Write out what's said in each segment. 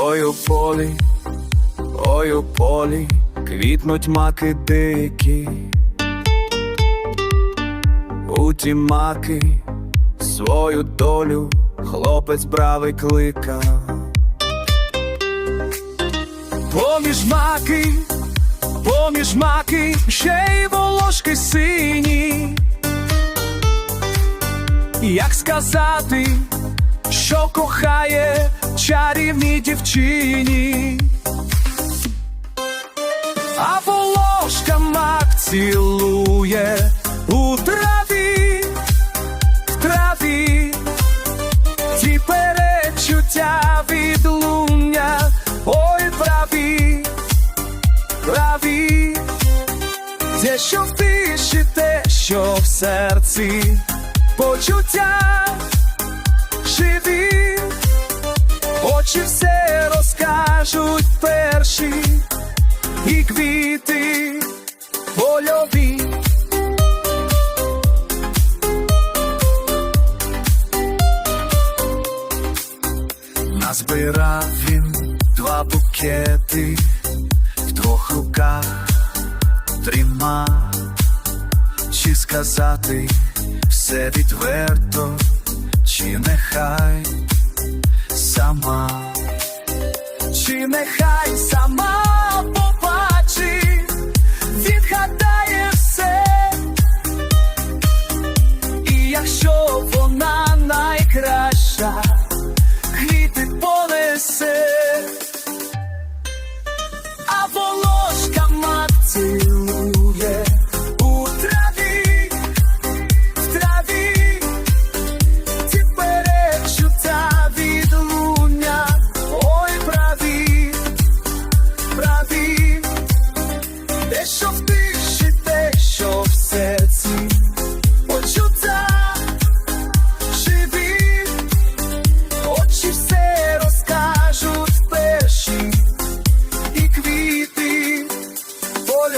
Ой у полі, ой у полі, квітнуть маки дикі. У ті маки свою долю хлопець бравий кликав. Поміж маки, поміж маки, ще й волошки сині. Як сказати, що кохає чарівні дівчині, а волошка мак цілує те, що в тиші, те, що в серці, почуття живі, очі все розкажуть перші, і квіти польові. Назбирав він два букети. В двох руках трима, чи сказати все відверто, чи нехай сама, чи нехай сама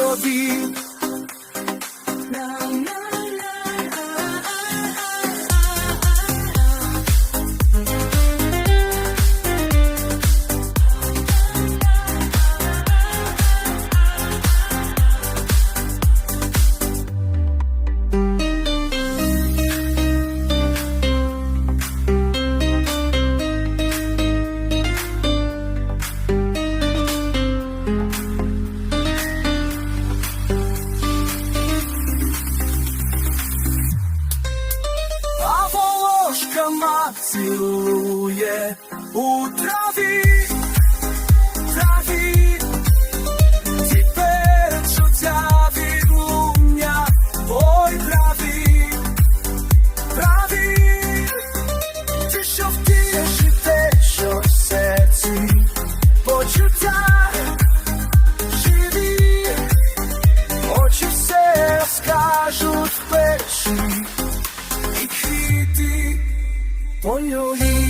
тобі. сама цілує у траві, траві, тепер живі, очі все розкажуть печі. on your heels.